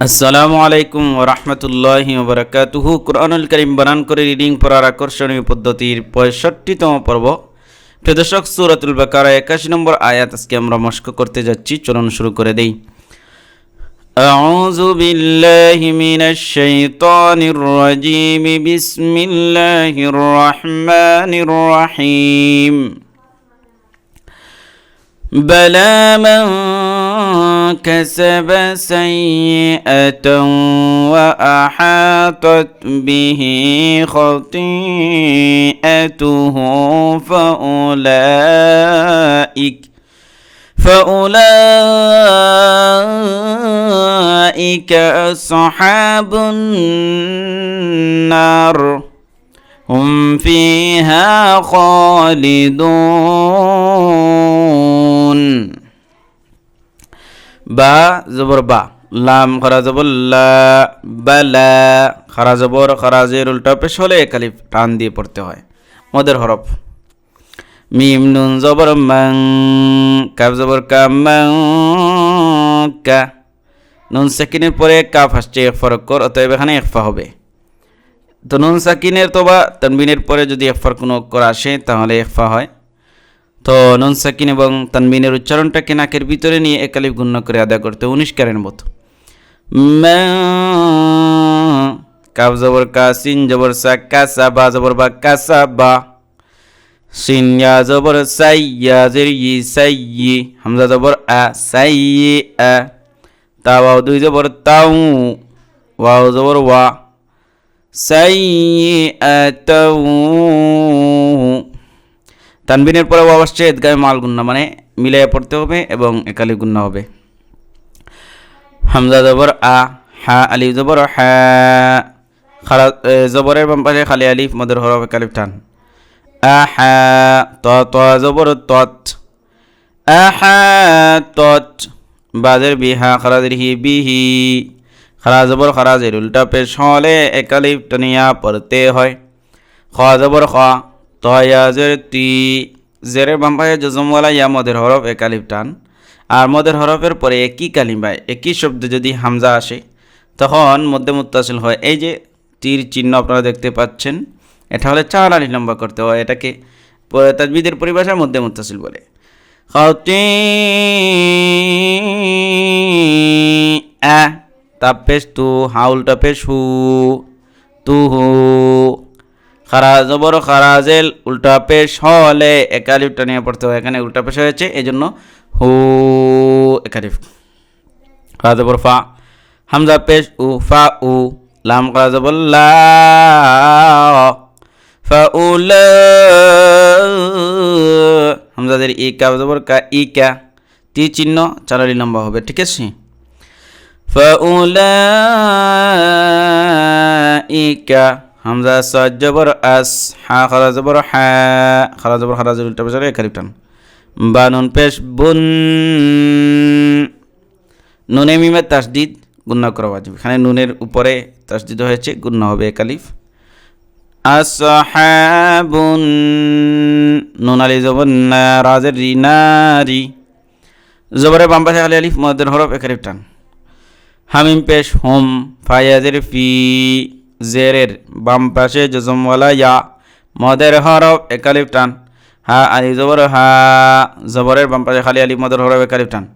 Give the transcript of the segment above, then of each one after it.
আসসালামু আলাইকুম ওরহমতুল্লাহ বরকাতুহু কোরআনুল করিম বানান করে রিডিং পড়ার আকর্ষণীয় পদ্ধতির পঁয়ষট্টিতম পর্ব প্রিয় দর্শক সুরাতুল বাকারা একাশি নম্বর আয়াত আজকে আমরা মস্ক করতে যাচ্ছি চলন শুরু করে দেই أعوذ بالله من الشيطان الرجيم بسم الله الرحمن الرحيم بلى من كسب سيئة وأحاطت به خطيئته فأولئك فأولئك أصحاب النار. هم فيها خالدون. বা জবর বা। লাম বালা খরাজের উল্টা পেশ হলে কালিফ টান দিয়ে পড়তে হয়। মদের হরফ। মিম নুন জবর মাং কাপ জবর কা মাং, কা। নুন সাকিনের পরে কাফ কর, অতএব এখানে একফা হবে। তো নুন সাকিনের তো বা তানবিনের পরে যদি একফার কোনো অক্ষর আসে, তাহলে একফা হয়। তো নুন সাকিন এবং তানবিনের উচ্চারণটাকে নাকের ভিতরে নিয়ে একালিফ গুণ্য করে আদায় করতে উনিশ কারের মতো। কাব জবর কা, সিন জবর সা কাসা বা, জবর বা কাসা বা। সিন, ইয়া জবর সাই, ইয়া জের ই সাই হামজা জবর আ সাই আ। তা, ওয়াও দুই জবর তাউ, ওয়াও জবর ওয়া। সাই আতাউ তানবিনের পরে ওয়াও আসছে এদগামে মাল গুন্না মানে মিলাইয়া পড়তে হবে এবং একালি গুন্না হবে। হামজা জবর, আ, হা, আলিফ জবর, হা খারা জবরের বাম পাশে খালি আলিফ, মদের হরফ একালিফ টান। আ, হা, ত ত, জবর তত আ, হা তত বাজের বিহা খারাজের হি বিহি খারা জবর খারাজের উল্টা পেশ হলে একালিফ টানিয়া পড়তে হয়। খ, জবর, খ। তয়াজের তি জেরের বাম্পায় জজমওয়ালা ইয়া মদের হরফ একালিফ টান। আর মদের হরফের পরে একই কালিমায় একই শব্দ যদি হামজা আসে, তখন মধ্যে মুত্তাসিল হয়। এই যে তীর চিহ্ন আপনারা দেখতে পাচ্ছেন, এটা হলে চার আলি লম্বা করতে হয়, এটাকে তাজবিদের পরিভাষার মধ্যে মুত্তাসিল বলে। খাওতি আ তাপ পেশ তু, হাউলটা পেশ হু, তু হু খারাজবর খারাজেল উল্টা পেশ হলে একালিফটা নিয়ে পড়তে হয়। এখানে উল্টা পেশ হয়েছে এই জন্য হু একালিফ খারাজবর ফা। হামজা পেশ, উ, ফা, উ। লাম, খারা জবর, লা। ফা, উ হামজাদের ই, কা জবর, কা, ই, কা। তি চিহ্ন চারালি লম্বা হবে, ঠিক আছে? ফা উলা ই, কা। হামজা সাদ জবর আস, হা খারা জবর হা খারা জবর খারা জবর উল্টা পেছনে একালিপটান বা নুন পেশ, বুন, নুনে মিমে তাসদিদ গুন্না করা ওয়াজিব। এখানে নুনের উপরে তাসদিদ হয়েছে গুন্না হবে একালিফ। আসহাবুন নুন আলি জবর না, রাজের রি নারি জবরে বাম পাশে আলি আলিফ মদের হরফ একালিফ টান। হামিম পেশ, হোম ফায়াজের ফি। জেরের বাম পাশে জজমওয়ালা ইয়া। মদের হরফ একালিফ টান। হা আলি জবর, হা জবরের বাম পাশে খালি আলি মদের হরফ একালিফ টান।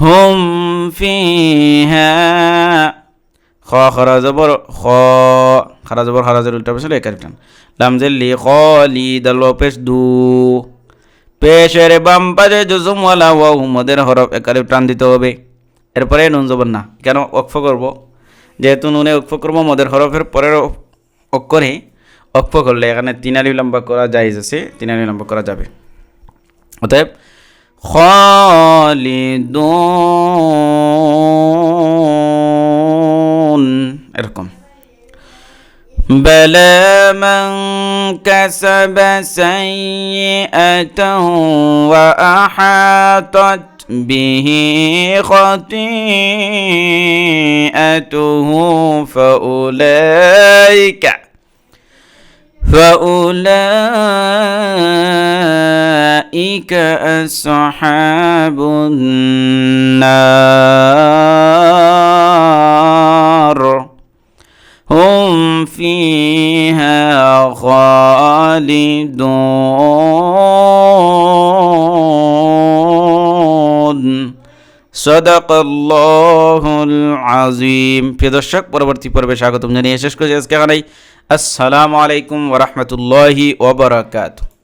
হুম ফি খ, খরা জবর, খ। খারা জবর খারাজের উল্টা পেশ একালিফ টান। লামজের লি, খ, লি, দল পেশ, দু। পেশের বাম পাশে জজমওয়ালা ওয়াও, মদের হরফ একালিফ টান দিতে হবে। এরপরে নুন জবর না। কেন? অক্ষ করব। যেহেতু নুনে অক্ষ করব মদের হরফের পরের অক্ষরে অক্ষ করলে এখানে তিনালি লম্বা করা যায় আছে তিনালি লম্বা করা যাবে অতএব খালিদুন এরকম بلى من كسب سيئة وأحاطت به خطيئته فأولئك فأولئك أصحاب النار. هم فيها خالدون. সদাকল্লাহুল আজিম প্রিয় পরবর্তী পর্বে স্বাগতম জানিয়ে শেষ করছি আজকে আসসালামু আলাইকুম ওরহমতুল্লাহি ওবরাকাতু